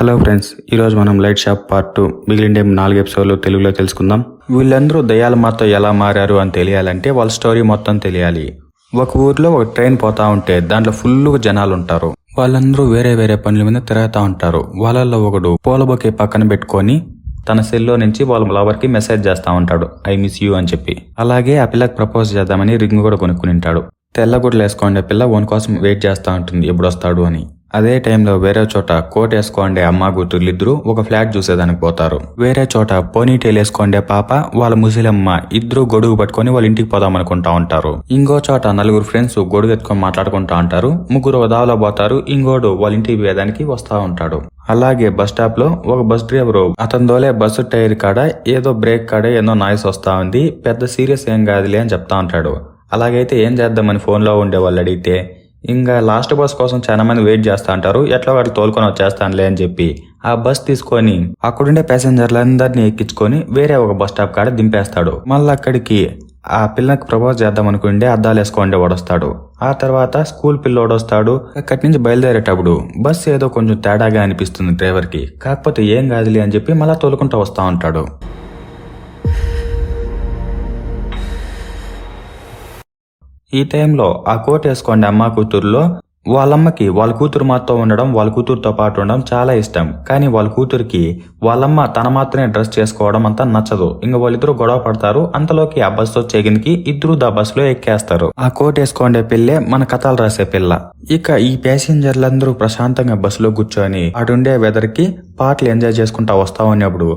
Hello friends ఈరోజు మనం light shop part two మిగిలిన టైం నాలుగు ఎపిసోడ్లు తెలుగులో తెలుసుకుందాం. వీళ్ళందరూ దయాల మాతో ఎలా మారారు అని తెలియాలంటే వాళ్ళ స్టోరీ మొత్తం తెలియాలి. ఒక ఊర్లో ఒక ట్రైన్ పోతా ఉంటే దాంట్లో ఫుల్గా జనాలు ఉంటారు. వాళ్ళందరూ వేరే వేరే పనుల మీద తిరుగుతూ ఉంటారు. వాళ్ళల్లో ఒకడు పూల బొకే పక్కన పెట్టుకొని తన సెల్లో నుంచి వాళ్ళ లవర్కి మెసేజ్ చేస్తా ఉంటాడు. ఐ మిస్ యూ అని చెప్పి. అలాగే ఆ పిల్లకి ప్రపోజ్ చేద్దామని రింగ్ కూడా కొనుక్కుని ఉంటాడు తెల్లగుడ్లు వేసుకోండి పిల్ల వన్ కోసం వెయిట్ చేస్తా ఉంటుంది ఎప్పుడు వస్తాడు అని. అదే టైంలో వేరే చోట కోట్ వేసుకోండే అమ్మ కూతుర్లిద్దరూ ఇద్దరు ఒక ఫ్లాట్ చూసేదానికి పోతారు. వేరే చోట పోనీటైల్ వేసుకోండే పాప వాళ్ళ ముసలమ్మ ఇద్దరు గొడుగు పట్టుకొని వాళ్ళ ఇంటికి పోదాం అనుకుంటా ఉంటారు. ఇంకో చోట నలుగురు ఫ్రెండ్స్ గొడుగు ఎత్తుకొని మాట్లాడుకుంటా ఉంటారు. ముగ్గురు దావలో పోతారు. ఇంకోడు వాళ్ళ ఇంటికి వేదానికి వస్తా ఉంటాడు. అలాగే బస్ స్టాప్లో ఒక బస్ డ్రైవర్ అతని దోలే బస్సు టైర్ కాడ ఏదో బ్రేక్ కాడ ఏదో నాయిస్ వస్తా ఉంది. పెద్ద సీరియస్ ఏం కాదులే అని చెప్తా ఉంటాడు. అలాగైతే ఏం చేద్దామని ఫోన్లో ఉండే వాళ్ళు అడిగితే ఇంకా లాస్ట్ బస్ కోసం చాలా మంది వెయిట్ చేస్తా అంటారు. ఎట్లా వాడు తోలుకొని వచ్చేస్తానులే అని చెప్పి ఆ బస్ తీసుకొని అక్కడుండే ప్యాసింజర్లందరినీ ఎక్కించుకొని వేరే ఒక బస్ స్టాప్ కాడ దింపేస్తాడు. మళ్ళీ అక్కడికి ఆ పిల్లకి ప్రపోజ్ చేద్దాం అనుకుంటే అద్దాలు వేసుకోండి వాడు వస్తాడు ఆ తర్వాత స్కూల్ పిల్లోడు వస్తాడు. అక్కడి నుంచి బయలుదేరేటప్పుడు బస్సు ఏదో కొంచెం తేడాగా అనిపిస్తుంది డ్రైవర్కి. కాకపోతే ఏం కాదులే అని చెప్పి మళ్ళీ తోలుకుంటూ వస్తా ఉంటాడు. ఈ టైంలో ఆ కోట్ వేసుకోండి అమ్మ కూతురులో. వాళ్ళమ్మకి వాళ్ళ కూతురు మాతో ఉండడం వాళ్ళ కూతురుతో పాటు ఉండడం చాలా ఇష్టం. కానీ వాళ్ళ కూతురికి వాళ్ళమ్మ తన మాత్రమే డ్రెస్ చేసుకోవడం అంతా నచ్చదు. ఇంక వాళ్ళిద్దరూ గొడవ పడతారు. అంతలోకి ఆ బస్సు వచ్చే ఇద్దరు దా బస్సులో ఎక్కేస్తారు. ఆ కోట్ వేసుకోండే పిల్లే మన కథలు రాసే పిల్ల. ఇక ఈ ప్యాసింజర్లందరూ ప్రశాంతంగా బస్సులో కూర్చొని అటుండే వెదర్కి పాటలు ఎంజాయ్ చేసుకుంటా వస్తా ఉన్నప్పుడు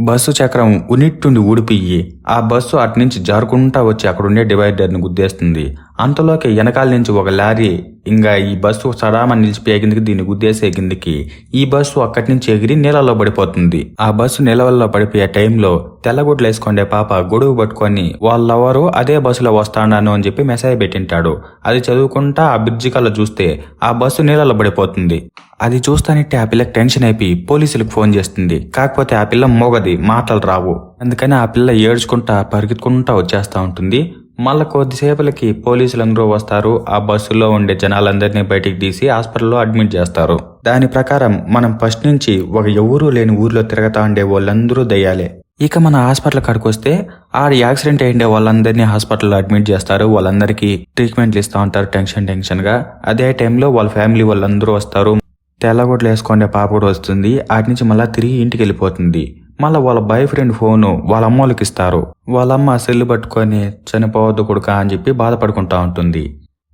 బస్సు చక్రం ఉనిట్టుండి ఊడిపియ్యి ఆ బస్సు అటునుంచి జారుకుంటా వచ్చి అక్కడుండే డివైడర్ని గుద్దేస్తుంది. అంతలోకి వెనకాల నుంచి ఒక లారీ ఇంకా ఈ బస్సు సడామని నిలిచిపోయే కిందకి దీన్ని గుద్దేసే కిందకి ఈ బస్సు అక్కడి నుంచి ఎగిరి నీళ్ళలో పడిపోతుంది. ఆ బస్సు నిలవల్లో పడిపోయే టైంలో తెల్లగుడ్లు వేసుకుండే పాప గొడుగు పట్టుకొని వాళ్ళెవరో అదే బస్సులో వస్తాడాను అని చెప్పి మెసేజ్ పెట్టింటాడు. అది చదువుకుంటా ఆ బ్రిడ్జి కల్లా చూస్తే ఆ బస్సు నీళ్ళలో పడిపోతుంది. అది చూస్తానంటే ఆ పిల్లకి టెన్షన్ అయిపోయి పోలీసులకు ఫోన్ చేస్తుంది. కాకపోతే ఆ పిల్ల మోగది మాటలు రావు. అందుకని ఆ పిల్ల ఏడ్చుకుంటా పరిగెత్తుకుంటా వచ్చేస్తా ఉంటుంది. మళ్ళా కొద్దిసేపలకి పోలీసులందరూ వస్తారు. ఆ బస్సులో ఉండే జనాలందరినీ బయటికి తీసి హాస్పిటల్లో అడ్మిట్ చేస్తారు. దాని ప్రకారం మనం ఫస్ట్ నుంచి ఒక ఎవరూ లేని ఊర్లో తిరగతా ఉండే వాళ్ళందరూ దయ్యాలే. ఇక మన హాస్పిటల్ కాడికి వస్తే ఆడ యాక్సిడెంట్ అయ్యిండే వాళ్ళందరినీ హాస్పిటల్లో అడ్మిట్ చేస్తారు. వాళ్ళందరికీ ట్రీట్మెంట్లు ఇస్తూ ఉంటారు టెన్షన్ టెన్షన్గా అదే టైంలో వాళ్ళ ఫ్యామిలీ వాళ్ళందరూ వస్తారు. తెల్లగొడ్లు వేసుకుండే పాప కూడా వస్తుంది. ఆటి నుంచి మళ్ళీ తిరిగి ఇంటికి వెళ్ళిపోతుంది. మళ్ళీ వాళ్ళ బాయ్ ఫ్రెండ్ ఫోను వాళ్ళ అమ్మోళ్ళకి ఇస్తారు. వాళ్ళమ్మ సెల్లు పట్టుకొని చనిపోవద్దు కొడుక అని చెప్పి బాధపడుకుంటా ఉంటుంది.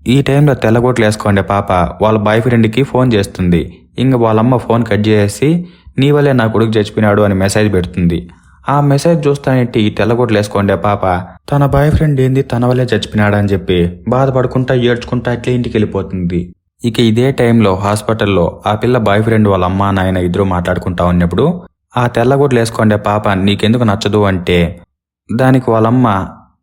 ఈ టైంలో తెల్లగోట్లు వేసుకోండి పాప వాళ్ళ బాయ్ ఫ్రెండ్కి ఫోన్ చేస్తుంది. ఇంక వాళ్ళమ్మ ఫోన్ కట్ చేసి నీ వల్లే నా కొడుకు చచ్చిపోయినాడు అని మెసేజ్ పెడుతుంది. ఆ మెసేజ్ చూస్తానంటే ఈ తెల్లగోట్లు వేసుకోండి పాప. తన బాయ్ ఫ్రెండ్ ఏంది తన వల్లే చచ్చిపోయినాడు అని చెప్పి బాధపడుకుంటా ఏడ్చుకుంటా అట్లే ఇంటికి వెళ్ళిపోతుంది. ఇక ఇదే టైంలో హాస్పిటల్లో ఆ పిల్ల బాయ్ ఫ్రెండ్ వాళ్ళ అమ్మ నాయన ఇద్దరు మాట్లాడుకుంటా ఉన్నప్పుడు ఆ తెల్లగుడ్లు వేసుకోండే పాప నీకెందుకు నచ్చదు అంటే దానికి వాళ్ళమ్మ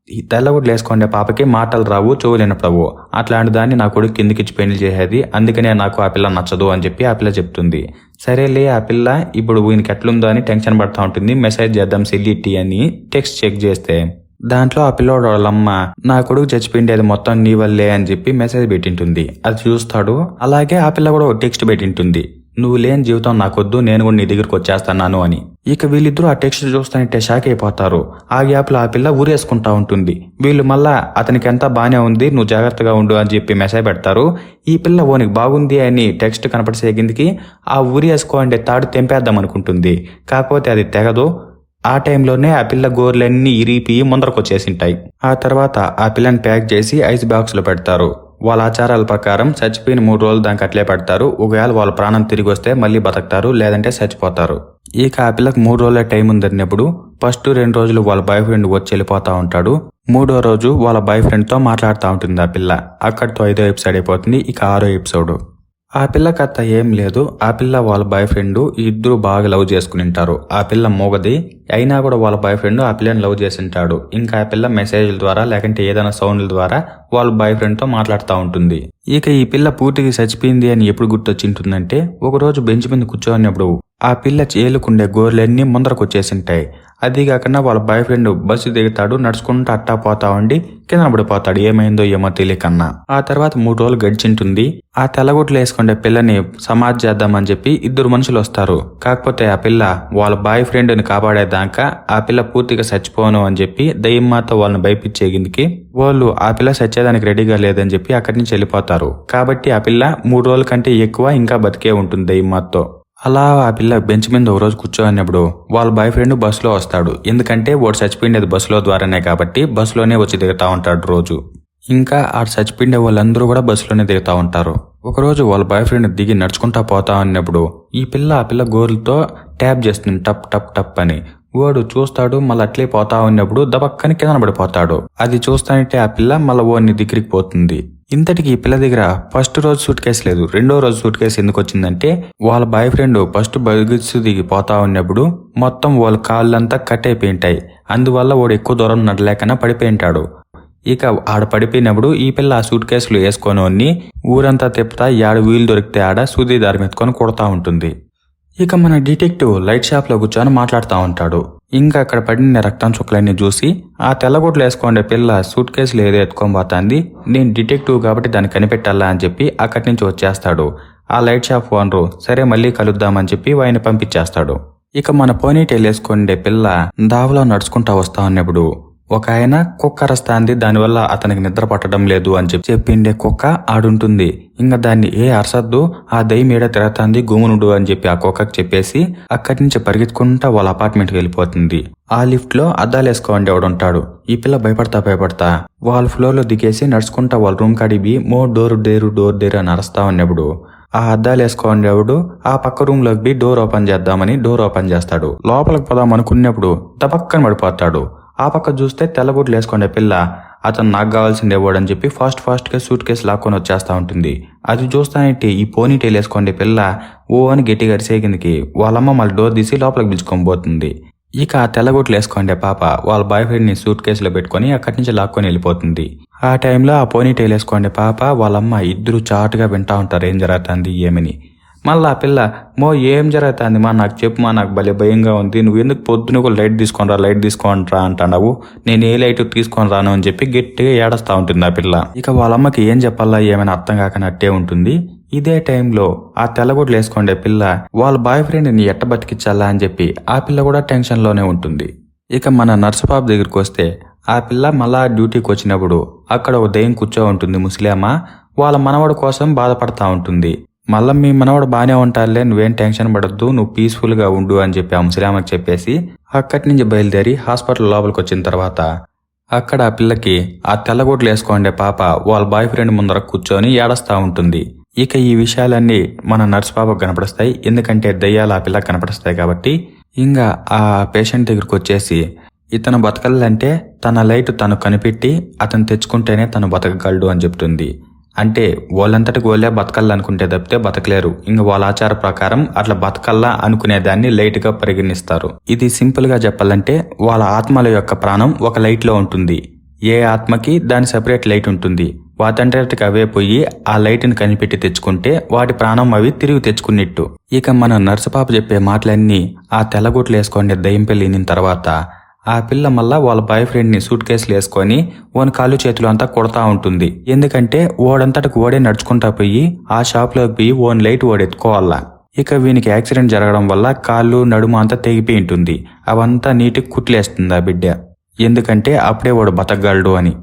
ఈ తెల్లగుడ్లు వేసుకోండే పాపకి మాటలు రావు చెవులేనప్పుడు అట్లాంటి దాన్ని నా కొడుకు కిందికిచ్చి పెళ్ళి చేసేది అందుకనే నాకు ఆ పిల్ల నచ్చదు అని చెప్పి ఆ పిల్ల చెప్తుంది. సరేలే ఆ పిల్ల ఇప్పుడు ఈయనకి ఎట్లుందో అని టెన్షన్ పడతా ఉంటుంది మెసేజ్ చేద్దాం సిల్లిటి అని టెక్స్ట్ చెక్ చేస్తే దాంట్లో ఆ పిల్లోడు వాళ్ళమ్మ నా కొడుకు చచ్చిపోయింది అది మొత్తం నీ వల్లే అని చెప్పి మెసేజ్ పెట్టింటుంది. అది చూస్తాడు అలాగే ఆ పిల్ల కూడా ఒక టెక్స్ట్ పెట్టింటుంది. నువ్వు లేని జీవితం నాకొద్దు నేను కూడా నీ దగ్గరికి వచ్చేస్తున్నాను అని. ఇక వీళ్ళిద్దరూ ఆ టెక్స్ట్ చూస్తానంటే షాక్ అయిపోతారు. ఆ గ్యాప్లో ఆ పిల్ల ఊరేసుకుంటా ఉంటుంది. వీళ్ళు మళ్ళా అతనికి ఎంత బాగానే ఉంది నువ్వు జాగ్రత్తగా ఉండు అని చెప్పి మెసేజ్ పెడతారు. ఈ పిల్ల ఓనికి బాగుంది అని టెక్స్ట్ కనపడిసే కిందికి ఆ ఊరి వేసుకోండి తాడు తెంపేద్దాం అనుకుంటుంది. కాకపోతే అది తెగదు. ఆ టైంలోనే ఆ పిల్ల గోర్లన్నీ ఇరిపి ముందరకు వచ్చేసింటాయి ఆ తర్వాత ఆ పిల్లని ప్యాక్ చేసి ఐస్ బాక్స్లో పెడతారు. వాళ్ళ ఆచారాల ప్రకారం చచ్చిపోయిన మూడు రోజులు దానికి అట్లే పెడతారు. ఒకవేళ వాళ్ళ ప్రాణం తిరిగి వస్తే మళ్ళీ బతకతారు లేదంటే చచ్చిపోతారు. ఇక ఆ మూడు రోజుల టైం ఉందన్నప్పుడు ఫస్ట్ రెండు రోజులు వాళ్ళ బాయ్ ఫ్రెండ్ వచ్చి వెళ్ళిపోతా ఉంటాడు. మూడో రోజు వాళ్ళ బాయ్ ఫ్రెండ్తో మాట్లాడుతూ ఉంటుంది ఆ పిల్ల. అక్కడితో ఐదో ఎపిసోడ్ అయిపోతుంది ఇక ఆరో ఎపిసోడ్. ఆ పిల్ల కథ ఏం లేదు. ఆ పిల్ల వాళ్ళ బాయ్ ఫ్రెండ్ ఇద్దరు బాగా లవ్ చేసుకుని ఉంటారు ఆ పిల్ల మోగది అయినా కూడా వాళ్ళ బాయ్ ఫ్రెండ్ ఆ పిల్లని లవ్ చేసి ఉంటాడు ఇంకా ఆ పిల్ల మెసేజ్ల ద్వారా లేకంటే ఏదైనా సౌండ్ల ద్వారా వాళ్ళ బాయ్ ఫ్రెండ్తో మాట్లాడుతూ ఉంటుంది. ఇక ఈ పిల్ల పూర్తిగా చచ్చిపోయింది అని ఎప్పుడు గుర్తొచ్చింటుందంటే ఒక రోజు బెంచ్ మీద కూర్చోనప్పుడు ఆ పిల్ల చేలుకుండే గోర్లన్నీ ముందరకు వచ్చేసింటాయి అది కాకుండా వాళ్ళ బాయ్ ఫ్రెండ్ బస్సు దిగుతాడు నడుచుకుంటూ అట్టా పోతా ఉండి కింద పడిపోతాడు. ఏమైందో ఏమో తెలియకన్నా ఆ తర్వాత మూడు రోజులు గడిచింటుంది. ఆ తెల్లగుట్లు వేసుకుంటే పిల్లని సమాధి చేద్దామని చెప్పి ఇద్దరు మనుషులు వస్తారు. కాకపోతే ఆ పిల్ల వాళ్ళ బాయ్ ఫ్రెండ్ని కాపాడేదాకా ఆ పిల్ల పూర్తిగా చచ్చిపోను అని చెప్పి దయ్యమ్మతో వాళ్ళని భయపించేగిందికి వాళ్ళు ఆ పిల్ల చచ్చేదానికి రెడీగా లేదని చెప్పి అక్కడి నుంచి వెళ్ళిపోతారు. కాబట్టి ఆ పిల్ల మూడు రోజుల కంటే ఎక్కువ ఇంకా బతికే ఉంటుంది దయ్యమ్మతో అలా ఆ పిల్ల బెంచ్ మీద ఒక రోజు వాళ్ళ బాయ్ ఫ్రెండ్ బస్సులో వస్తాడు. ఎందుకంటే వాడు చచ్చిపోయిండేది బస్సులో ద్వారానే కాబట్టి బస్సులోనే వచ్చి దిగుతా ఉంటాడు రోజు. ఇంకా ఆ చచ్చిపోయిండే వాళ్ళందరూ కూడా బస్సులోనే దిగుతా ఉంటారు. ఒకరోజు వాళ్ళ బాయ్ ఫ్రెండ్ దిగి నడుచుకుంటా పోతా ఉన్నప్పుడు ఈ పిల్ల ఆ పిల్ల గోర్లతో ట్యాప్ చేస్తుంది టప్ టప్ టప్ అని. వాడు చూస్తాడు మళ్ళీ అట్లే పోతా ఉన్నప్పుడు దబక్కని కింద పడిపోతాడు. అది చూస్తానంటే ఆ పిల్ల మళ్ళీ ఓని దగ్గరికి పోతుంది. ఇంతటికి పిల్ల దగ్గర ఫస్ట్ రోజు సూట్ కేసు లేదు. రెండో రోజు సూట్ కేసు ఎందుకు వచ్చిందంటే వాళ్ళ బాయ్ ఫ్రెండ్ ఫస్ట్ బగిట్స్ దిగి పోతా ఉన్నప్పుడు మొత్తం వాళ్ళ కాళ్ళంతా కట్ అయిపోయింటాయి. అందువల్ల వాడు ఎక్కువ దూరం నడలేకనా పడిపోయింటాడు. ఇక ఆడ పడిపోయినప్పుడు ఈ పిల్ల ఆ సూట్ కేసులు వేసుకొని ఊరంతా తిప్పుతా యాడ వీలు దొరికితే ఆడ సూది దారి ఎత్తుకొని కొడతా ఉంటుంది. ఇక మన డిటెక్టివ్ లైట్ షాప్లో కూర్చొని మాట్లాడుతూ ఉంటాడు. ఇంకా అక్కడ పడిన రక్తం చుక్కలన్నీ చూసి ఆ తెల్లగొడ్లు వేసుకోండే పిల్ల సూట్ కేసులు ఏదో ఎత్తుకొని పోతుంది. నేను డిటెక్టివ్ కాబట్టి దాన్ని కనిపెట్టాలా అని చెప్పి అక్కడి నుంచి వచ్చేస్తాడు. ఆ లైట్ షాప్ ఓనరు సరే మళ్ళీ కలుద్దామని చెప్పి వాయిని పంపించేస్తాడు. ఇక మన పోనీ టైల్ వేసుకుండే పిల్ల దావలో నడుచుకుంటా వస్తా ఉన్నప్పుడు ఒక ఆయన కుక్క అరస్తాంది దానివల్ల అతనికి నిద్ర పట్టడం లేదు అని చెప్పి చెప్పిండే కుక్క ఆడుంటుంది. ఇంకా దాన్ని ఏ అరసద్దు ఆ దయ్యం ఏడ తిరగతాంది గుమునుడు అని చెప్పి ఆ కుక్కకి చెప్పేసి అక్కడి నుంచి పరిగెత్తుకుంటా వాళ్ళ అపార్ట్మెంట్కి వెళ్ళిపోతుంది. ఆ లిఫ్ట్లో అద్దాలు వేసుకోండి ఎవడుంటాడు ఈ పిల్ల భయపడతా భయపడతా. వాళ్ళ ఫ్లోర్లో దిగేసి నడుచుకుంటా వాళ్ళ రూమ్ కాడివి మో డోర్ డేరు డోర్ డేరు అని అరస్తా ఉన్నప్పుడు ఆ అద్దాలు వేసుకోండి ఎవడు ఆ పక్క రూమ్లోకి డోర్ ఓపెన్ చేద్దామని డోర్ ఓపెన్ చేస్తాడు. లోపలికి పోదాం అనుకున్నప్పుడు దపక్కన పడిపోతాడు. ఆ పక్క చూస్తే తెల్లబుట్లు వేసుకునే పిల్ల అతను నాకు కావాల్సింది ఇవ్వడని చెప్పి ఫాస్ట్ ఫాస్ట్గా సూట్ కేసు లాక్కొని వచ్చేస్తూ ఉంటుంది. అది చూస్తానంటే ఈ పోనీ టైల్ వేసుకోండి పిల్ల ఓ అని గట్టిగా అరిసేకిందికి వాళ్ళమ్మ మళ్ళీ డోర్ తీసి లోపలికి పిలుచుకొని పోతుంది. ఇక ఆ తెల్లగొట్లు వేసుకోండి పాప వాళ్ళ బాయ్ ఫ్రెండ్ని సూట్ కేసులో పెట్టుకొని అక్కడి నుంచి లాక్కొని వెళ్ళిపోతుంది. ఆ టైంలో ఆ పోనీ టైల్ వేసుకోండి పాప వాళ్ళమ్మ ఇద్దరు చాటుగా వింటా ఉంటారు ఏం జరుగుతుంది ఏమని. మళ్ళీ ఆ పిల్ల మో ఏం జరుగుతుంది మా? నాకు చెప్పు మా నాకు భలే భయంగా ఉంది. నువ్వు ఎందుకు పొద్దున కూడా లైట్ తీసుకొని రా లైట్ తీసుకొని రా అంటున్నావు? నేను ఏ లైట్ తీసుకొని రాను అని చెప్పి గట్టిగా ఏడస్తా ఉంటుంది ఆ పిల్ల. ఇక వాళ్ళ అమ్మకి ఏం చెప్పాలా ఏమైనా అర్థం కాకనట్టే ఉంటుంది. ఇదే టైంలో ఆ తెల్లగొడ్లు వేసుకోండే పిల్ల వాళ్ళ బాయ్ ఫ్రెండ్ని ఎట్ట బతికించాలా అని చెప్పి ఆ పిల్ల కూడా టెన్షన్లోనే ఉంటుంది. ఇక మన నర్సుపాప దగ్గరికి వస్తే ఆ పిల్ల మళ్ళా డ్యూటీకి వచ్చినప్పుడు అక్కడ ఒక దయ్యం కూర్చో ఉంటుంది ముస్లిమ్మ వాళ్ళ మనవడు కోసం బాధపడతా ఉంటుంది. మళ్ళీ మీ మనవాడు బాగానే ఉంటారులే నువ్వేం టెన్షన్ పడద్దు నువ్వు పీస్ఫుల్గా ఉండు అని చెప్పి ఆ చెప్పేసి అక్కడి నుంచి బయలుదేరి హాస్పిటల్ లోపలికి వచ్చిన తర్వాత అక్కడ ఆ పిల్లకి ఆ తెల్లగోట్లు వేసుకోండే పాప వాళ్ళ బాయ్ ఫ్రెండ్ ముందర కూర్చొని ఏడస్తా ఉంటుంది. ఇక ఈ విషయాలన్నీ మన నర్స్ పాపకు కనపడిస్తాయి. ఎందుకంటే దయ్యాలు ఆ పిల్లకి కనపడిస్తాయి కాబట్టి ఇంకా ఆ పేషెంట్ దగ్గరికి వచ్చేసి ఇతను బతకాలంటే తన లైట్ తను కనిపెట్టి అతను తెచ్చుకుంటేనే తను బతకగలడు అని చెప్తుంది. అంటే వాళ్ళంతటికి వాళ్ళే బతకాలనుకుంటే తప్పితే బతకలేరు. ఇంక వాళ్ళ ఆచార ప్రకారం అట్లా బతకల్లా అనుకునేదాన్ని లైట్గా పరిగణిస్తారు. ఇది సింపుల్గా చెప్పాలంటే వాళ్ళ ఆత్మల యొక్క ప్రాణం ఒక లైట్లో ఉంటుంది. ఏ ఆత్మకి దాని సెపరేట్ లైట్ ఉంటుంది. వాటంతటికి అవే పోయి ఆ లైట్ని కనిపెట్టి తెచ్చుకుంటే వాటి ప్రాణం అవి తిరిగి తెచ్చుకున్నట్టు. ఇక మన నర్సుపాప చెప్పే మాటలన్నీ ఆ తెల్లగుట్లు వేసుకోండి దయ్యం పెళ్ళిన తర్వాత ఆ పిల్ల మళ్ళా వాళ్ళ బాయ్ ఫ్రెండ్ని సూట్ కేసులు వేసుకొని ఓని కాళ్ళు చేతులు అంతా కొడతా ఉంటుంది. ఎందుకంటే ఓడంతటికి ఓడే నడుచుకుంటా పోయి ఆ షాప్లోకి పోయి ఓన్ లైట్ ఓడెత్తుకోవాలా ఇక వీనికి యాక్సిడెంట్ జరగడం వల్ల కాళ్ళు నడుము అంతా తెగిపోయి ఉంటుంది. అవంతా నీటికి కుట్లేస్తుంది ఆ బిడ్డ. ఎందుకంటే అప్పుడే వాడు బతకగలడు అని.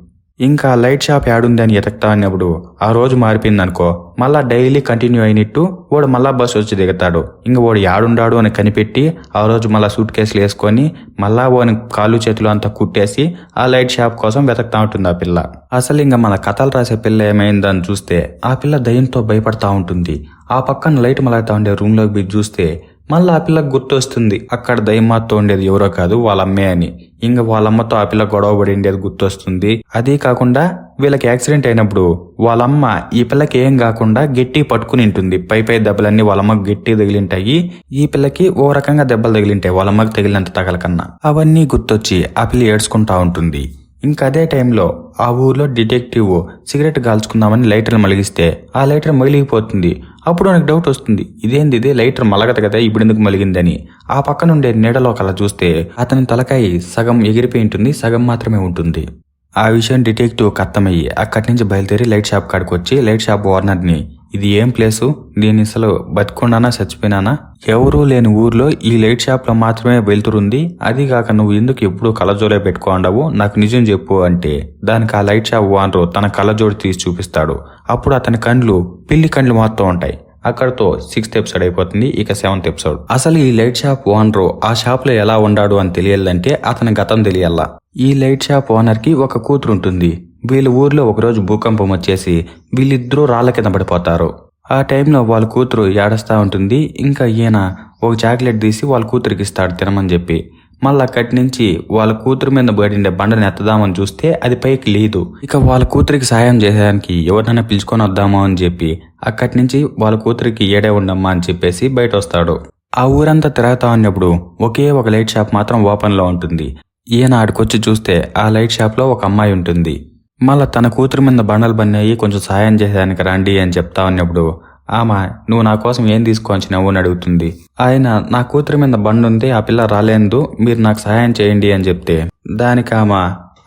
ఇంకా లైట్ షాప్ యాడుందని ఎతక్తా అన్నప్పుడు ఆ రోజు మారిపోయిందనుకో మళ్ళా డైలీ కంటిన్యూ అయినట్టు వాడు మళ్ళా బస్సు వచ్చి దిగుతాడు. ఇంక వాడు యాడుండాడు అని కనిపెట్టి ఆ రోజు మళ్ళా సూట్ కేసులు వేసుకొని మళ్ళా వాని కాళ్ళు చేతులు అంతా కుట్టేసి ఆ లైట్ షాప్ కోసం వెతకుతా ఉంటుంది ఆ పిల్ల. అసలు ఇంకా మన కథలు రాసే పిల్ల ఏమైందని చూస్తే ఆ పిల్ల దయంతో భయపడతా ఉంటుంది. ఆ పక్కన లైట్ మలగుతా ఉండే రూమ్లోకి చూస్తే మళ్ళీ ఆ పిల్లకి గుర్తొస్తుంది అక్కడ దయమాతో ఉండేది ఎవరో కాదు వాళ్ళ అమ్మే అని. ఇంక వాళ్ళమ్మతో ఆ పిల్ల గొడవ పడి ఉండేది గుర్తొస్తుంది. అదే కాకుండా వీళ్ళకి యాక్సిడెంట్ అయినప్పుడు వాళ్ళమ్మ ఈ పిల్లకి ఏం కాకుండా గట్టి పట్టుకుని ఉంటుంది. పై పై దెబ్బలన్నీ వాళ్ళమ్మకి గట్టి తగిలింటాయి. ఈ పిల్లకి ఓ రకంగా దెబ్బలు తగిలింటాయి వాళ్ళమ్మకి తగిలినంత తగలకన్నా అవన్నీ గుర్తొచ్చి ఆ పిల్ల ఏడ్చుకుంటా ఉంటుంది. ఇంకా అదే టైంలో ఆ ఊర్లో డిటెక్టివ్ సిగరెట్ కాల్చుకుందామని లైటర్ మలిగిస్తే ఆ లైటర్ మగిలిగిపోతుంది అప్పుడు నాకు డౌట్ వస్తుంది. ఇదేంది ఇదే లైటర్ మలగదు కదా ఇప్పుడు ఎందుకు మలిగిందని. ఆ పక్క నుండే నీడలో కల చూస్తే అతని తలకాయి సగం ఎగిరిపోయి ఉంటుంది సగం మాత్రమే ఉంటుంది. ఆ విషయం డిటెక్టివ్ అర్థమయ్యి అక్కడి నుంచి బయలుదేరి లైట్ షాప్ కాడికి వచ్చి లైట్ షాప్ ఓనర్ని ఇది ఏం ప్లేసు? దీని అసలు బతికున్నానా? చచ్చిపోయినానా? ఎవరూ లేని ఊర్లో ఈ లైట్ షాప్లో మాత్రమే వెళ్తురుంది. అది కాక నువ్వు ఎందుకు ఎప్పుడు కళ్ళజోడే పెట్టుకోండవు? నాకు నిజం చెప్పు అంటే. దానికి ఆ లైట్ షాప్ ఓనరు తన కళ్ళజోడు తీసి చూపిస్తాడు. అప్పుడు అతని కండ్లు పిల్లి కండ్లు మాత్రం ఉంటాయి. అక్కడతో సిక్స్త్ ఎపిసోడ్ అయిపోతుంది ఇక సెవెంత్ ఎపిసోడ్. అసలు ఈ లైట్ షాప్ ఓనరు ఆ షాప్లో ఎలా ఉండాడు అని తెలియాలంటే అతని గతం తెలియాల? ఈ లైట్ షాప్ ఓనర్కి ఒక కూతురు ఉంటుంది వీళ్ళ ఊర్లో ఒకరోజు భూకంపం వచ్చేసి వీళ్ళిద్దరూ రాళ్ళ కింద పడిపోతారు. ఆ టైంలో వాళ్ళ కూతురు ఏడస్తా ఉంటుంది. ఇంకా ఈయన ఒక చాక్లెట్ తీసి వాళ్ళ కూతురికి ఇస్తాడు తినమని చెప్పి. మళ్ళీ అక్కడి నుంచి వాళ్ళ కూతురు మీద పడిండే బండని ఎత్తదామని చూస్తే అది పైకి లేదు. ఇక వాళ్ళ కూతురికి సాయం చేసేదానికి ఎవరినైనా పిలుచుకొని వద్దామో అని చెప్పి అక్కడి నుంచి వాళ్ళ కూతురికి ఏడే ఉండమ్మా అని చెప్పేసి బయట వస్తాడు ఆ ఊరంతా తిరగతా ఉన్నప్పుడు ఒకే ఒక లైట్ షాప్ మాత్రం ఓపెన్లో ఉంటుంది. ఈయన ఆడికొచ్చి చూస్తే ఆ లైట్ షాప్లో ఒక అమ్మాయి ఉంటుంది. మళ్ళా తన కూతురు మీద బండలు బన్నాయి కొంచెం సహాయం చేసేదానికి రండి అని చెప్తా ఉన్నప్పుడు ఆమె నువ్వు నా కోసం ఏం తీసుకొచ్చినావు అని అడుగుతుంది. ఆయన నా కూతురు మీద బండి ఉంది ఆ పిల్ల రాలేదు మీరు నాకు సహాయం చేయండి అని చెప్తే దానికి ఆమె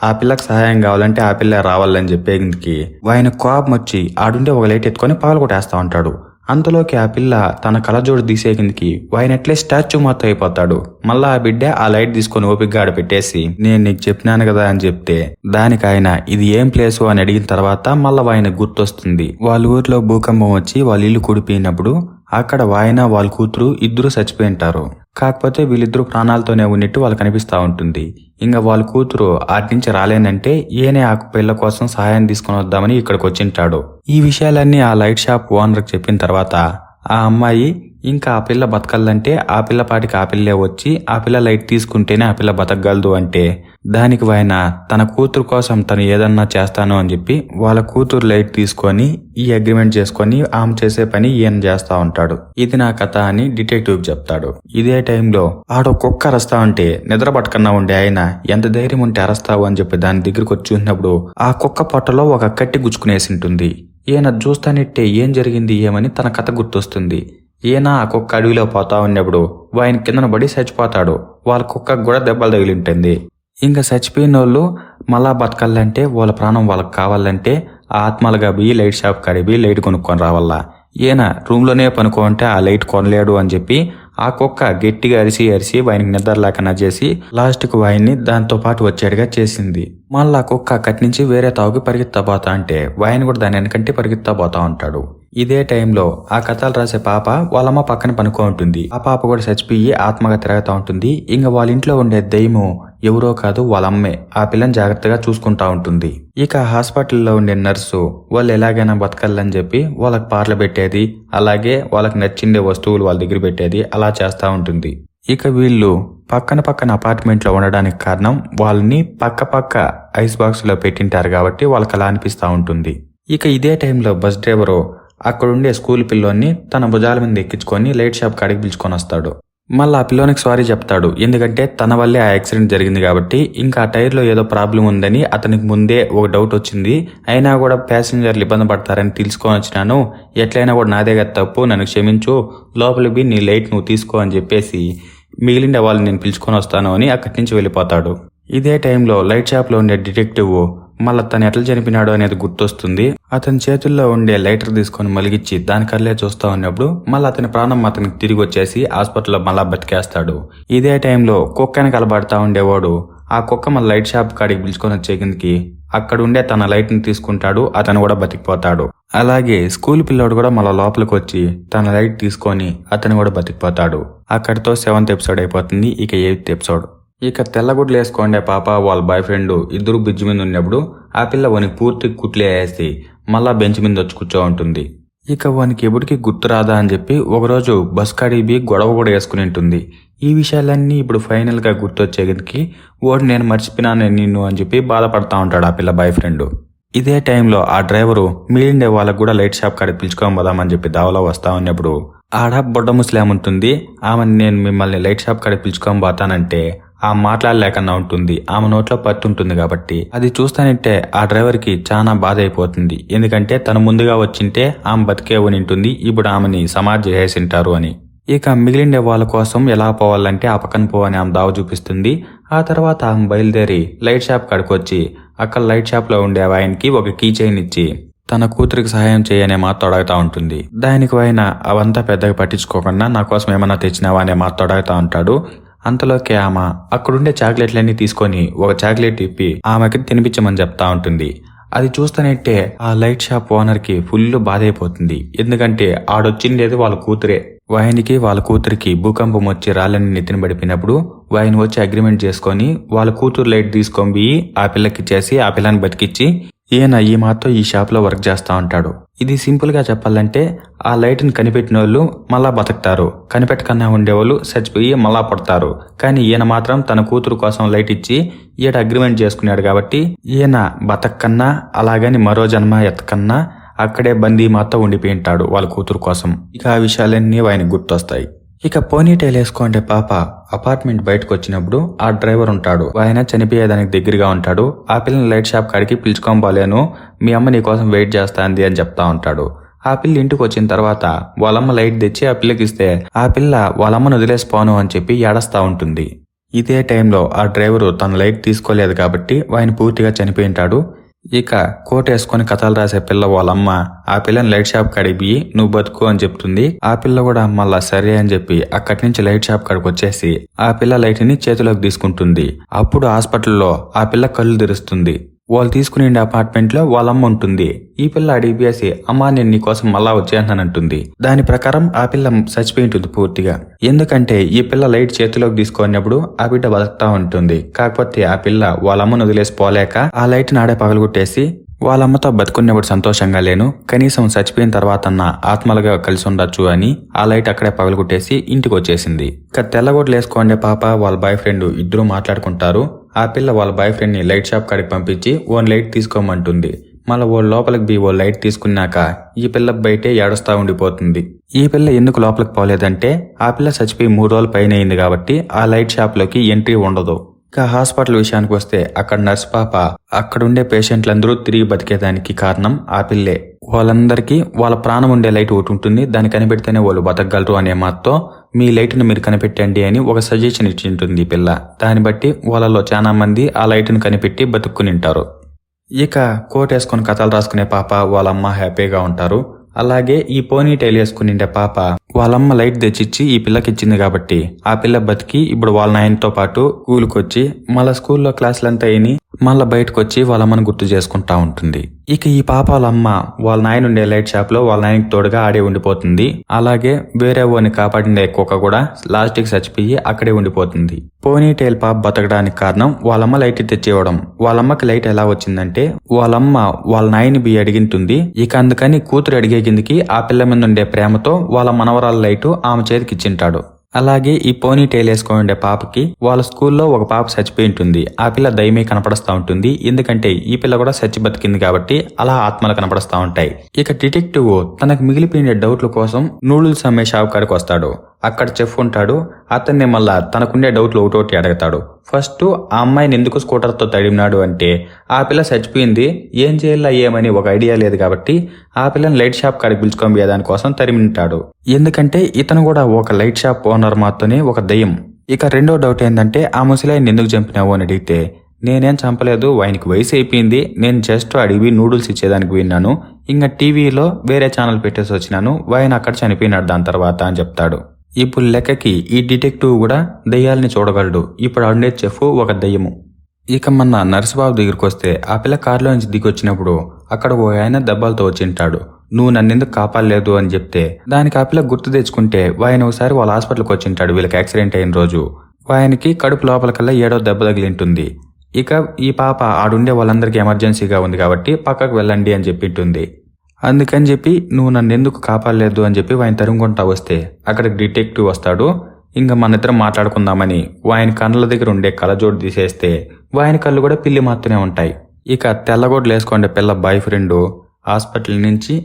ఆ పిల్లకి సహాయం కావాలంటే ఆ పిల్ల రావాలని చెప్పేందుకు ఆయన కోపం వచ్చి ఆడుంటే ఒక లైట్ ఎత్తుకొని పగలగొట్టేస్తా ఉంటాడు. అంతలోకి ఆ పిల్ల తన కలజోడు తీసే కిందికి వాయినట్లే స్టాచ్యూ మాత్రం అయిపోతాడు. మళ్ళా ఆ బిడ్డ ఆ లైట్ తీసుకొని ఓపిగ్గా ఆడ పెట్టేసి నేను నీకు చెప్పినాను కదా అని చెప్తే దానికి ఆయన ఇది ఏం ప్లేసు అని అడిగిన తర్వాత మళ్ళా ఆయన గుర్తొస్తుంది. వాళ్ళ ఊర్లో భూకంపం వచ్చి వాళ్ళ ఇల్లు కూడిపోయినప్పుడు అక్కడ వాయన వాళ్ళ కూతురు ఇద్దరు చచ్చిపోయి ఉంటారు. కాకపోతే వీళ్ళిద్దరూ ప్రాణాలతోనే ఉన్నట్టు వాళ్ళు కనిపిస్తూ ఉంటుంది. ఇంకా వాళ్ళ కూతురు ఆటించి నుంచి రాలేనంటే ఈయనే ఆ పిల్ల కోసం సహాయం తీసుకొని వద్దామని ఇక్కడికి వచ్చింటాడు. ఈ విషయాలన్నీ ఆ లైట్ షాప్ ఓనర్కి చెప్పిన తర్వాత ఆ అమ్మాయి ఇంకా ఆ పిల్ల బతకాలంటే ఆ పిల్లపాటికి ఆ పిల్లే వచ్చి ఆ పిల్ల లైట్ తీసుకుంటేనే ఆ పిల్ల బతకగలదు అంటే దానికి ఆయన తన కూతురు కోసం తను ఏదన్నా చేస్తాను అని చెప్పి వాళ్ళ కూతురు లైట్ తీసుకొని ఈ అగ్రిమెంట్ చేసుకొని ఆమె చేసే పని ఈయన చేస్తా ఉంటాడు. ఇది నా కథ అని డిటెక్టివ్ చెప్తాడు. ఇదే టైంలో ఆడో కుక్క అరస్తా ఉంటే నిద్ర పట్టకుండా ఉండే ఆయన ఎంత ధైర్యం ఉంటే అరస్తావు అని చెప్పి దాని దగ్గరికి వచ్చి చూసినప్పుడు ఆ కుక్క పొట్టలో ఒక కట్టి గుచ్చుకునేసి ఉంటుంది. ఈయన చూస్తానిట్టే ఏం జరిగింది ఏమని తన కథ గుర్తొస్తుంది. ఈయన ఆ కుక్క అడవిలో పోతా ఉన్నప్పుడు ఆయన కిందన పడి చచ్చిపోతాడు. వాళ్ళ కుక్కకు కూడా దెబ్బలు తగిలింటుంది. ఇంకా చచ్చిపోయిన వాళ్ళు మళ్ళా బతకాలంటే వాళ్ళ ప్రాణం వాళ్ళకి కావాలంటే ఆ ఆత్మలుగా పోయి లైట్ షాప్ కాడికి పోయి లైట్ కొనుక్కొని రావాలా. ఈయన రూమ్లోనే పనుకోంటే ఆ లైట్ కొనలేడు అని చెప్పి ఆ కుక్క గట్టిగా అరిసి అరిసి వాయినికి నిద్ర లేకుండా చేసి లాస్ట్కు వాయిని దాంతో పాటు వచ్చేట్టుగా చేసింది. మళ్ళీ ఆ కుక్క అక్కడి నుంచి వేరే తావుకి పరిగెత్తా పోతా అంటే వాయిని కూడా దాని వెనకంటే పరిగెత్తా పోతా ఉంటాడు. ఇదే టైంలో ఆ కథలు రాసే పాప వాళ్ళమ్మ పక్కన పనుకో ఉంటుంది. ఆ పాప కూడా చచ్చిపోయి ఆత్మగా తిరుగుతూ ఉంటుంది. ఇంకా వాళ్ళ ఇంట్లో ఉండే దయ్యము ఎవరో కాదు వాళ్ళమ్మే. ఆ పిల్లని జాగ్రత్తగా చూసుకుంటా ఉంటుంది. ఇక హాస్పిటల్లో ఉండే నర్సు వాళ్ళు ఎలాగైనా బతకాలని చెప్పి వాళ్ళకి పార్లు పెట్టేది అలాగే వాళ్ళకి నచ్చిండే వస్తువులు వాళ్ళ దగ్గర పెట్టేది అలా చేస్తూ ఉంటుంది. ఇక వీళ్ళు పక్కన పక్కన అపార్ట్మెంట్లో ఉండడానికి కారణం వాళ్ళని పక్క పక్క ఐస్ బాక్స్లో పెట్టింటారు కాబట్టి వాళ్ళకి అలా అనిపిస్తూ ఉంటుంది. ఇక ఇదే టైంలో బస్ డ్రైవరు అక్కడుండే స్కూల్ పిల్లోని తన భుజాల మీద ఎక్కించుకొని లైట్ షాప్ కాడికి పిలుచుకొని వస్తాడు. మళ్ళీ ఆ పిల్లోనికి సారీ చెప్తాడు. ఎందుకంటే తన వల్లే ఆ యాక్సిడెంట్ జరిగింది కాబట్టి ఇంకా ఆ టైర్లో ఏదో ప్రాబ్లం ఉందని అతనికి ముందే ఒక డౌట్ వచ్చింది. అయినా కూడా ప్యాసింజర్లు ఇబ్బంది పడతారని తెలుసుకొని వచ్చినాను. ఎట్లయినా కూడా నాదే కదా తప్పు నన్ను క్షమించు లోపలికి నీ లైట్ నువ్వు తీసుకో అని చెప్పేసి మిగిలిన వాళ్ళని నేను పిలుచుకొని వస్తాను అని అక్కడి నుంచి వెళ్ళిపోతాడు. ఇదే టైంలో లైట్ షాప్లో ఉండే డిటెక్టివ్ మళ్ళీ తను ఎట్లా చనిపోయినాడు అనేది గుర్తొస్తుంది. అతని చేతుల్లో ఉండే లైటర్ తీసుకొని మలిగిచ్చి దాని కళ్ళే చూస్తా ఉన్నప్పుడు మళ్ళీ అతని ప్రాణం అతనికి తిరిగి వచ్చేసి హాస్పిటల్లో మళ్ళా బతికేస్తాడు. ఇదే టైంలో కుక్కని కలబడతా ఉండేవాడు. ఆ కుక్క మన లైట్ షాప్ కాడికి పిలుచుకొని వచ్చే కిందకి అక్కడ ఉండే తన లైట్ని తీసుకుంటాడు అతను కూడా బతికిపోతాడు. అలాగే స్కూల్ పిల్లోడు కూడా మళ్ళీ లోపలికి వచ్చి తన లైట్ తీసుకొని అతను కూడా బతికిపోతాడు. అక్కడితో సెవెంత్ ఎపిసోడ్ అయిపోతుంది. ఇక ఎయిత్ ఎపిసోడ్. ఇక తెల్లగుడ్లు వేసుకోండే పాప వాళ్ళ బాయ్ ఫ్రెండ్ ఇద్దరు బ్రిడ్జ్ మీద ఉన్నప్పుడు ఆ పిల్ల వానికి పూర్తి కుట్లు వేసి మళ్ళా బెంచ్ మీద వచ్చి కూర్చో ఉంటుంది ఇక వానికి ఎప్పటికీ గుర్తు రాదా అని చెప్పి ఒకరోజు బస్ కాడికి గొడవ కూడా వేసుకుని ఉంటుంది. ఈ విషయాలన్నీ ఇప్పుడు ఫైనల్గా గుర్తొచ్చేకి ఓడి నేను మర్చిపోయినాను నిన్ను అని చెప్పి బాధపడతా ఉంటాడు ఆ పిల్ల బాయ్ ఫ్రెండ్ ఇదే టైంలో ఆ డ్రైవరు మిగిలిండే వాళ్ళకు కూడా లైట్ షాప్ కాడికి పిలుచుకొని పోదామని చెప్పి దావలో వస్తా ఉన్నప్పుడు ఆడ బొడ్డ ముస్లాం ఉంటుంది ఆమె నేను మిమ్మల్ని లైట్ షాప్ కాడికి పిలుచుకొని పోతానంటే ఆ మాట్లాడలేకన్నా ఉంటుంది. ఆమె నోట్లో పత్తి ఉంటుంది కాబట్టి. అది చూస్తానంటే ఆ డ్రైవర్కి చాలా బాధ అయిపోతుంది ఎందుకంటే తను ముందుగా వచ్చింటే ఆమె బతికే ఉంటుంది ఇప్పుడు ఆమెని సమాధి చేసేసింటారు అని. ఇక మిగిలిండే వాళ్ళ కోసం ఎలా పోవాలంటే ఆ పక్కన పోవని ఆమె దావ చూపిస్తుంది. ఆ తర్వాత ఆమె బయలుదేరి లైట్ షాప్ కడుకొచ్చి అక్కడ లైట్ షాప్లో ఉండే ఆయనకి ఒక కీ చైన్ ఇచ్చి తన కూతురికి సహాయం చేయనే మాట అడుగుతా ఉంటుంది. దానికి పైన అవంతా పెద్దగా పట్టించుకోకుండా నా కోసం ఏమన్నా తెచ్చినావా అనే మాట అడుగుతా ఉంటాడు. అంతలోకి ఆమె అక్కడుండే చాక్లెట్లన్నీ తీసుకొని ఒక చాక్లెట్ ఇప్పి ఆమెకి తినిపించమని చెప్తా ఉంటుంది. అది చూస్తానంటే ఆ లైట్ షాప్ ఓనర్కి ఫుల్ బాధ అయిపోతుంది ఎందుకంటే ఆడొచ్చిండేది వాళ్ళ కూతురే. వాయనికి వాళ్ళ కూతురికి భూకంపం వచ్చి రాళ్ళని నెత్తిన పడిపోయినప్పుడు వాయిని వచ్చి అగ్రిమెంట్ చేసుకొని వాళ్ళ కూతురు లైట్ తీసుకొని పోయి ఆ పిల్లకి చేసి ఆ పిల్లని బతికిచ్చి ఈయన ఈ మాతో ఈ షాప్లో వర్క్ చేస్తా ఉంటాడు. ఇది సింపుల్గా చెప్పాలంటే ఆ లైట్ని కనిపెట్టిన వాళ్ళు మళ్ళా బతుకుతారు. కనిపెట్టకుండా ఉండేవాళ్ళు చచ్చిపోయి మళ్ళా పడతారు. కానీ ఈయన మాత్రం తన కూతురు కోసం లైట్ ఇచ్చి ఈయన అగ్రిమెంట్ చేసుకున్నాడు కాబట్టి ఈయన బతకన్నా అలాగని మరో జన్మ ఎత్తకన్నా అక్కడే బందీ మాతో ఉండిపోయి ఉంటాడు వాళ్ళ కూతురు కోసం. ఇక ఆ విషయాలన్నీ ఆయన గుర్తొస్తాయి. ఇక పోనీ టైల్ వేసుకోండే పాప. అపార్ట్మెంట్ బయటకు వచ్చినప్పుడు ఆ డ్రైవర్ ఉంటాడు. ఆయన చనిపోయేదానికి దగ్గరగా ఉంటాడు. ఆ పిల్లని లైట్ షాప్ కాడికి పిలుచుకోబాలేను మీ అమ్మ నీ కోసం వెయిట్ చేస్తాంది అని చెప్తా ఉంటాడు. ఆ పిల్ల ఇంటికి వచ్చిన తర్వాత వాళ్ళమ్మ లైట్ తెచ్చి ఆ పిల్లకి ఇస్తే ఆ పిల్ల వాళ్ళమ్మను వదిలేసిపోను అని చెప్పి ఏడస్తా ఉంటుంది. ఇదే టైంలో ఆ డ్రైవరు తన లైట్ తీసుకోలేదు కాబట్టి ఆయన పూర్తిగా చనిపోయి ఉంటాడు ఇక కోట్ వేసుకొని కథలు రాసే పిల్ల వాళ్ళమ్మ ఆ పిల్లని లైట్ షాప్ కడిపి నువ్వు బతుకు అని చెప్తుంది. ఆ పిల్ల కూడా మళ్ళా సరే అని చెప్పి అక్కడి నుంచి లైట్ షాప్ కాడికి వచ్చేసి ఆ పిల్ల లైట్ని చేతిలోకి తీసుకుంటుంది. అప్పుడు హాస్పిటల్లో ఆ పిల్ల కళ్ళు తెరుస్తుంది. వాళ్ళు తీసుకునే అపార్ట్మెంట్లో వాళ్ళమ్మ ఉంటుంది. ఈ పిల్ల అడిగిపేసి అమ్మ నేను నీకోసం మళ్ళా వచ్చేస్తానంటుంది దాని ప్రకారం ఆ పిల్ల చచ్చిపోయి ఉంటుంది పూర్తిగా. ఎందుకంటే ఈ పిల్ల లైట్ చేతిలోకి తీసుకున్నప్పుడు ఆ బిడ్డ బతుకుతా ఉంటుంది. కాకపోతే ఆ పిల్ల వాళ్ళమ్మను వదిలేసి పోలేక ఆ లైట్ నాడే పగలగొట్టేసి వాళ్ళమ్మతో బతుకున్నప్పుడు సంతోషంగా లేను. కనీసం చచ్చిపోయిన తర్వాత ఆత్మలుగా కలిసి ఉండొచ్చు అని ఆ లైట్ అక్కడే పగలగొట్టేసి ఇంటికి వచ్చేసింది. ఇక తెల్లగొడ్లు వేసుకోండి పాప వాళ్ళ బాయ్ ఫ్రెండ్ ఇద్దరు మాట్లాడుకుంటారు. ఆ పిల్ల వాళ్ళ బాయ్ ఫ్రెండ్ని లైట్ షాప్ కాడికి పంపించి ఓన్ లైట్ తీసుకోమంటుంది. మళ్ళీ ఓ లోపలికి బి ఓ లైట్ తీసుకున్నాక ఈ పిల్ల బయటే ఏడుస్తా ఉండిపోతుంది. ఈ పిల్ల ఎందుకు లోపలికి పోలేదంటే ఆ పిల్ల చచ్చిపోయి మూడు రోజులు పైన అయింది కాబట్టి ఆ లైట్ షాప్లోకి ఎంట్రీ ఉండదు. ఇక హాస్పిటల్ విషయానికి వస్తే అక్కడ నర్స్ పాప అక్కడుండే పేషెంట్లందరూ తిరిగి బతికేదానికి కారణం ఆ పిల్లే. వాళ్ళందరికీ వాళ్ళ ప్రాణం ఉండే లైట్ ఒకటి ఉంటుంది దాన్ని కనిపెడితేనే వాళ్ళు బతకగలరు అనే మాటతో మీ లైట్ను మీరు కనిపెట్టండి అని ఒక సజెషన్ ఇచ్చి ఉంటుంది పిల్ల. దాన్ని బట్టి వాళ్ళలో చాలా మంది ఆ లైట్ను కనిపెట్టి బతుక్కుని ఉంటారు ఇక కోట్ వేసుకుని కథలు రాసుకునే పాప వాళ్ళ అమ్మ హ్యాపీగా ఉంటారు. అలాగే ఈ పోనీ టైల్ వేసుకునిండే పాప. వాళ్ళమ్మ లైట్ తెచ్చిచ్చి ఈ పిల్లకి ఇచ్చింది కాబట్టి. ఆ పిల్ల బతికి ఇప్పుడు వాళ్ళ నాయనతో పాటు స్కూల్కి మళ్ళా స్కూల్లో క్లాసులంతా అయిని మళ్ళా బయటకు వచ్చి వాళ్ళమ్మని గుర్తు చేసుకుంటా ఉంటుంది. ఇక ఈ పాప వాళ్ళ అమ్మ వాళ్ళ నాయన ఉండే లైట్ షాప్లో వాళ్ళ నాయనకి తోడుగా ఆడే ఉండిపోతుంది. అలాగే వేరే ఓని కాపాడిన కుక్క కూడా లాస్ట్కి చచ్చిపోయి అక్కడే ఉండిపోతుంది. పోనీ టైల్ పాప బతకడానికి కారణం వాళ్ళమ్మ లైట్ తెచ్చివ్వడం. వాళ్ళమ్మకి లైట్ ఎలా వచ్చిందంటే వాళ్ళమ్మ వాళ్ళ నాయని బి అడిగింటుంది. ఇక అందుకని కూతురు అడిగే కిందికి ఆ పిల్ల మీద ఉండే ప్రేమతో వాళ్ళ మనవరాల లైటు ఆమె చేతికి ఇచ్చింటాడు అలాగే ఈ పోనీ టైల్ వేసుకొని ఉండే పాపకి వాళ్ళ స్కూల్లో ఒక పాప చచ్చిపోయి ఉంటుంది. ఆ పిల్ల దయమే కనపడస్తా ఉంటుంది. ఎందుకంటే ఈ పిల్ల కూడా చచ్చి బతికింది కాబట్టి అలా ఆత్మలు కనపడస్తా ఉంటాయి. ఇక డిటెక్టివ్ తనకు మిగిలిపోయిన డౌట్ల కోసం నూడిల్స్ అమ్మే షాప్ కాడికి వస్తాడు. అక్కడ చెఫ్ ఉంటాడు అతన్ని మళ్ళా తనకుండే డౌట్లు ఒకటోటి అడుగుతాడు. ఫస్ట్ ఆ అమ్మాయిని ఎందుకు స్కూటర్తో తడిమినాడు అంటే ఆ పిల్ల చచ్చిపోయింది ఏం చేయాలా ఏమని ఒక ఐడియా లేదు కాబట్టి ఆ పిల్లని లైట్ షాప్ కాడికి పిలుచుకొని పోయే దానికోసం తరిమింటాడు. ఎందుకంటే ఇతను కూడా ఒక లైట్ షాప్ ఓనర్ మాత్రమే ఒక దయ్యం. ఇక రెండో డౌట్ ఏంటంటే ఆ ముసలాయిని ఎందుకు చంపినావు అని అడిగితే నేనేం చంపలేదు ఆయనకి వయసు అయిపోయింది నేను జస్ట్ అడిగి నూడిల్స్ ఇచ్చేదానికి విన్నాను ఇంకా టీవీలో వేరే ఛానల్ పెట్టేసి వచ్చినాను ఆయన అక్కడ చనిపోయినాడు దాని తర్వాత అని చెప్తాడు. ఇప్పుడు లెక్కకి ఈ డిటెక్టివ్ కూడా దయ్యాలని చూడగలడు. ఇప్పుడు ఉండే చెఫ్ ఒక దయ్యము. ఇక మన నర్సుబాబు దగ్గరికి వస్తే ఆ పిల్ల కారులో నుంచి దిగి వచ్చినప్పుడు అక్కడ ఓ ఆయన దెబ్బలతో వచ్చింటాడు నువ్వు నన్నెందుకు కాపాడలేదు అని చెప్తే దానికి ఆ పిల్ల గుర్తు తెచ్చుకుంటే ఆయన ఒకసారి వాళ్ళ హాస్పిటల్కి వచ్చింటాడు వీళ్ళకి యాక్సిడెంట్ అయిన రోజు ఆయనకి కడుపు లోపలికల్లా ఏడో దెబ్బ తగిలింటుంది. ఇక ఈ పాప ఆడుండే వాళ్ళందరికీ ఎమర్జెన్సీగా ఉంది కాబట్టి పక్కకు వెళ్ళండి అని చెప్పింటుంది. అందుకని చెప్పి నువ్వు నన్ను ఎందుకు కాపాడలేదు అని చెప్పి ఆయన తరుముకుంటా వస్తే అక్కడ డిటెక్టివ్ వస్తాడు. ఇంకా మన ఇద్దరం మాట్లాడుకుందామని ఆయన కళ్ళ దగ్గర ఉండే కళ్ళజోడు తీసేస్తే ఆయన కళ్ళు కూడా పిల్లి మాత్రమే ఉంటాయి. ఇక తెల్లగోడలు వేసుకోండే పిల్ల బాయ్ ఫ్రెండ్ హాస్పిటల్ నుంచి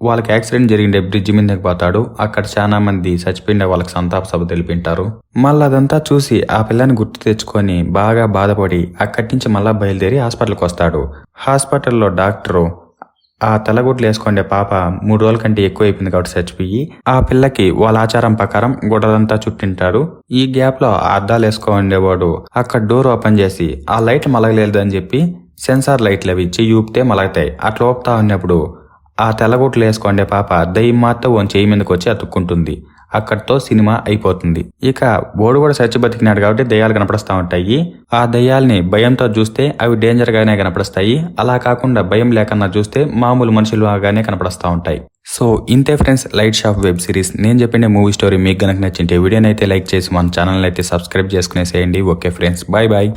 వాళ్ళకి యాక్సిడెంట్ జరిగిండే బ్రిడ్జ్ మీదకి పోతాడు. అక్కడ చాలా మంది చచ్చిపోయిన వాళ్ళకి సంతాప సభ తెలిపింటారు. మళ్ళీ అదంతా చూసి ఆ పిల్లని గుర్తు తెచ్చుకొని బాగా బాధపడి అక్కడి నుంచి మళ్ళా బయలుదేరి హాస్పిటల్కి వస్తాడు. హాస్పిటల్లో డాక్టరు ఆ తెల్లగుడ్లు వేసుకుండే పాప మూడు రోజుల కంటే ఎక్కువ అయిపోయింది కాబట్టి చచ్చిపోయి ఆ పిల్లకి వాళ్ళ ఆచారం ప్రకారం గుడ్డలంతా చుట్టింటారు. ఈ గ్యాప్లో అద్దాలు వేసుకోండేవాడు అక్కడ డోర్ ఓపెన్ చేసి ఆ లైట్లు మలగలేదు అని చెప్పి సెన్సార్ లైట్లు అవి చెయ్యి ఊపితే మలగతాయి. అట్లా ఊపుతా ఉన్నప్పుడు ఆ తెల్లగుట్లు వేసుకోండే పాప దయ్యం మాత్రం ఓ చేయి మీదకి వచ్చి అతుక్కుంటుంది. అక్కడితో సినిమా అయిపోతుంది. ఇక బోర్డు కూడా సచ్చి బతికినాడు కాబట్టి దయ్యాలు కనపడుస్తూ ఉంటాయి. ఆ దయ్యాల్ని భయంతో చూస్తే అవి డేంజర్ గానే కనపడుస్తాయి. అలా కాకుండా భయం లేకన్నా చూస్తే మామూలు మనుషులుగానే కనపడుస్తూ ఉంటాయి. సో ఇంతే friends light shop web series నేను చెప్పిన మూవీ స్టోరీ మీకు గనక నచ్చింటే వీడియోని అయితే లైక్ చేసి మన ఛానల్ అయితే subscribe చేసుకునేసేయండి. Okay friends bye bye